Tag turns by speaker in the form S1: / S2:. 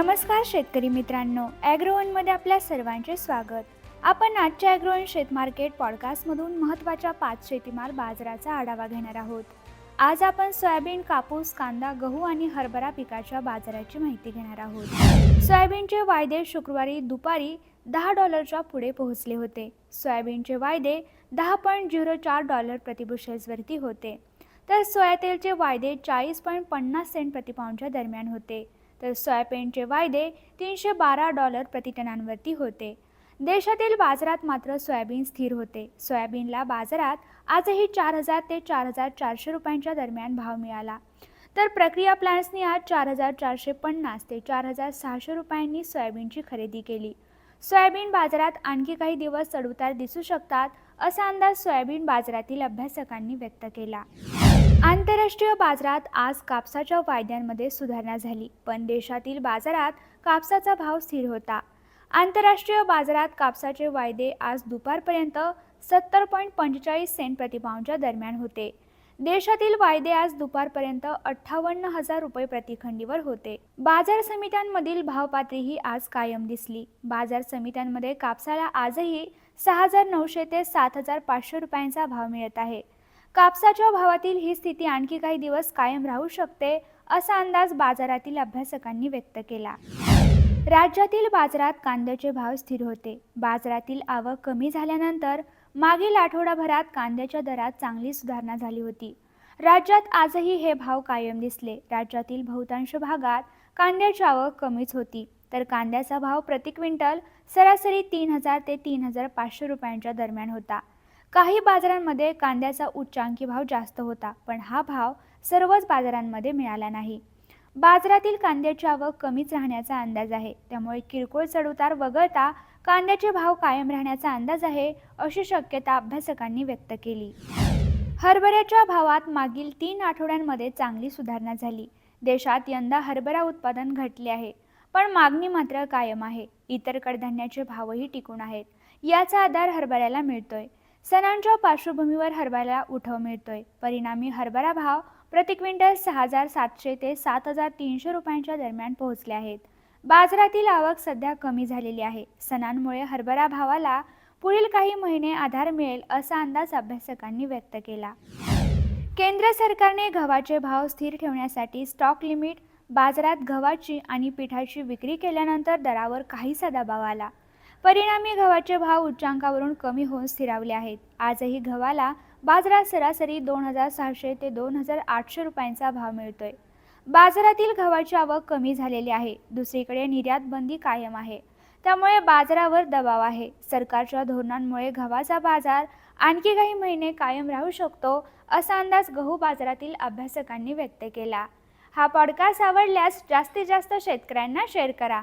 S1: नमस्कार शेतकरी मित्रांनो ॲग्रोवनमध्ये आपल्या सर्वांचे स्वागत. आपण आजच्या ॲग्रोवन शेत मार्केट पॉडकास्टमधून महत्त्वाच्या पाच शेतीमाल बाजाराचा आढावा घेणार आहोत. आज आपण सोयाबीन कापूस कांदा गहू आणि हरभरा पिकाच्या बाजाराची माहिती घेणार आहोत. सोयाबीनचे वायदे शुक्रवारी दुपारी दहा डॉलरच्या पुढे पोहोचले होते. सोयाबीनचे वायदे दहा पॉईंट झिरो चार डॉलर प्रतिबुशेल्सवरती होते. तर सोयातेलचे वायदे चाळीस पॉईंट पन्नास सेंट प्रतिपाऊंडच्या दरम्यान होते. तर सोयाबीनचे वायदे तीनशे बारा डॉलर प्रतिटनांवरती होते. देशातील बाजारात मात्र सोयाबीन स्थिर होते. सोयाबीनला बाजारात आजही चार हजार ते चार हजार चारशे रुपयांच्या दरम्यान भाव मिळाला. तर प्रक्रिया प्लांट्सनी आज चार हजार चारशे पन्नास ते चार हजार सहाशे रुपयांनी सोयाबीनची खरेदी केली. सोयाबीन बाजारात आणखी काही दिवस चढउतार दिसू शकतात असा अंदाज सोयाबीन बाजारातील अभ्यासकांनी व्यक्त केला. आंतरराष्ट्रीय बाजारात आज कापसाच्या वायद्यांमध्ये सुधारणा झाली पण देशातील बाजारात कापसाचा भाव स्थिर होता. आंतरराष्ट्रीय बाजारात कापसाचे वायदे आज दुपारपर्यंत सत्तर पॉईंट पंचेचाळीस सेंट प्रतिपाऊंडच्या दरम्यान होते. देशातील वायदे आज दुपारपर्यंत अठ्ठावन्न हजार रुपये प्रतिखंडीवर होते. बाजार समित्यांमधील भावपातळीही आज कायम दिसली. बाजार समित्यांमध्ये कापसाला आजही सहा हजार नऊशे ते सात हजार पाचशे रुपयांचा भाव मिळत आहे. कापसाच्या भावातील ही स्थिती आणखी काही दिवस कायम राहू शकते असा अंदाज बाजारातील अभ्यासकांनी व्यक्त केला. राज्यातील बाजारात कांद्याचे भाव स्थिर होते. बाजारातील आवक कमी झाल्यानंतर मागील आठवडाभरात कांद्याच्या दरात चांगली सुधारणा झाली होती. राज्यात आजही हे भाव कायम दिसले. राज्यातील बहुतांश भागात कांद्याची आवक कमीच होती. तर कांद्याचा भाव प्रति क्विंटल सरासरी तीन हजार ते तीन हजार पाचशे रुपयांच्या दरम्यान होता. काही बाजारांमध्ये कांद्याचा उच्चांकी भाव जास्त होता पण हा भाव सर्वच बाजारांमध्ये मिळाला नाही. बाजारातील कांद्याची आवक कमीच राहण्याचा अंदाज आहे त्यामुळे किरकोळ चढउतार वगळता कांद्याचे भाव कायम राहण्याचा अंदाज आहे अशी शक्यता अभ्यासकांनी व्यक्त केली. हरभऱ्याच्या भावात मागील तीन आठवड्यांमध्ये चांगली सुधारणा झाली. देशात यंदा हरभरा उत्पादन घटले आहे पण मागणी मात्र कायम आहे. इतर कडधान्याचे भावही टिकून आहेत. याचा आधार हरभऱ्याला मिळतोय. सणांच्या पार्श्वभूमीवर हरभऱ्याला उठव मिळतोय. परिणामी हरभरा भाव प्रति क्विंटल सहा हजार सातशे ते सात हजार तीनशे रुपयांच्या दरम्यान पोहोचले आहेत. बाजारातील आवक सध्या कमी झालेली आहे. सणांमुळे हरभरा भावाला पुढील काही महिने आधार मिळेल असा अंदाज अभ्यासकांनी व्यक्त केला. केंद्र सरकारने गव्हाचे भाव स्थिर ठेवण्यासाठी स्टॉक लिमिट बाजारात गव्हाची आणि पिठाची विक्री केल्यानंतर दरावर काहीसा दबाव आला. परिणामी गव्हाचे भाव उच्चांकावरून कमी होऊन स्थिरावले आहेत. आजही गव्हाला बाजारात सरासरी दोन हजार सहाशे ते दोन हजार आठशे रुपयांचा भाव मिळतोय. बाजारातील गव्हाची आवक कमी झालेली आहे. दुसरीकडे निर्यात बंदी कायम आहे. त्यामुळे बाजारावर दबाव आहे. सरकारच्या धोरणांमुळे गव्हाचा बाजार आणखी काही महिने कायम राहू शकतो असा अंदाज गहू बाजारातील अभ्यासकांनी व्यक्त केला. हा पॉडकास्ट आवडल्यास जास्तीत जास्त शेतकऱ्यांना शेअर करा.